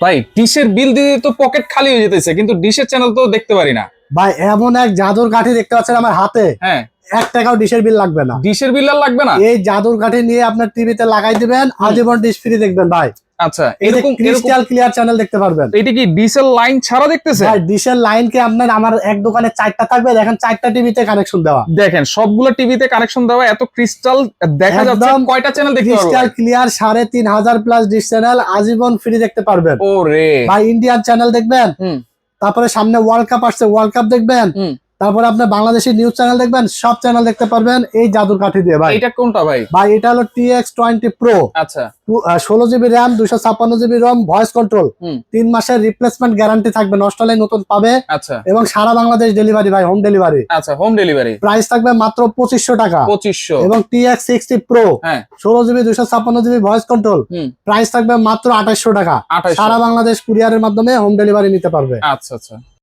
ভাই ডিশের বিল দিয়ে তো পকেট খালি হয়ে যেতেছে কিন্তু ডিশের চ্যানেল তো দেখতে পারি না। ভাই এমন এক জাদুর কাঠি দেখতে পাচ্ছেন আমার হাতে। হ্যাঁ। এক টাকাও ডিশের বিল লাগবে না। ডিশের বিল আর লাগবে না? এই জাদুর কাঠি নিয়ে আপনার টিভিতে লাগাই দিবেন আজীবন ডিশ ফ্রি দেখবেন ভাই। আচ্ছা এরকম ক্রিস্টাল ক্লিয়ার চ্যানেল দেখতে পারবেন। এটা কি ডিশের লাইন ছাড়া দেখতেছে? ভাই ডিশের লাইন কে আপনার আমার এক দোকানে চারটা থাকবে দেখেন চারটা টিভিতে কানেকশন দেওয়া। দেখেন সবগুলো টিভিতে কানেকশন দেওয়া এত ক্রিস্টাল দেখা যাচ্ছে কয়টা চ্যানেল দেখতে পারব ক্রিস্টাল ক্লিয়ার সাড়ে তিন হাজার প্লাস ডিশ চ্যানেল আজীবন ফ্রি দেখতে পারবেন। ও রে ভাই ইন্ডিয়ান চ্যানেল দেখবেন? হুম। তারপরে সামনে ওয়ার্ল্ড কাপ আসছে ওয়ার্ল্ড কাপ দেখবেন? তারপরে আপনার বাংলাদেশি নিউজ চ্যানেল দেখবেন সব চ্যানেল দেখতে পারবেন এই জাদুর কাঠি দিয়ে ভাই। এটা কোনটা ভাই? ভাই এটা হলো টি এক্স টোয়েন্টি প্রো আচ্ছা। ষোলো জিবি র্যাম দুশো ছাপ্পান্ন জিবি রম ভয়েস কন্ট্রোল তিন মাসের রিপ্লেসমেন্ট গ্যারান্টি থাকবে নষ্ট হলে নতুন পাবে। আচ্ছা। এবং সারা বাংলাদেশ ডেলিভারি ভাই হোম ডেলিভারি আচ্ছা হোম ডেলিভারি প্রাইস থাকবে মাত্র পঁচিশশো টাকা। পঁচিশশো। এবং টি এক্স সিক্সটি প্রো হ্যাঁ। ষোলো জিবি দুশো ছাপ্পান্ন জিবি ভয়েস কন্ট্রোল প্রাইস থাকবে মাত্র আঠাশশো টাকা। সারা বাংলাদেশ কুরিয়ারের মাধ্যমে হোম ডেলিভারি নিতে পারবে। আচ্ছা আচ্ছা।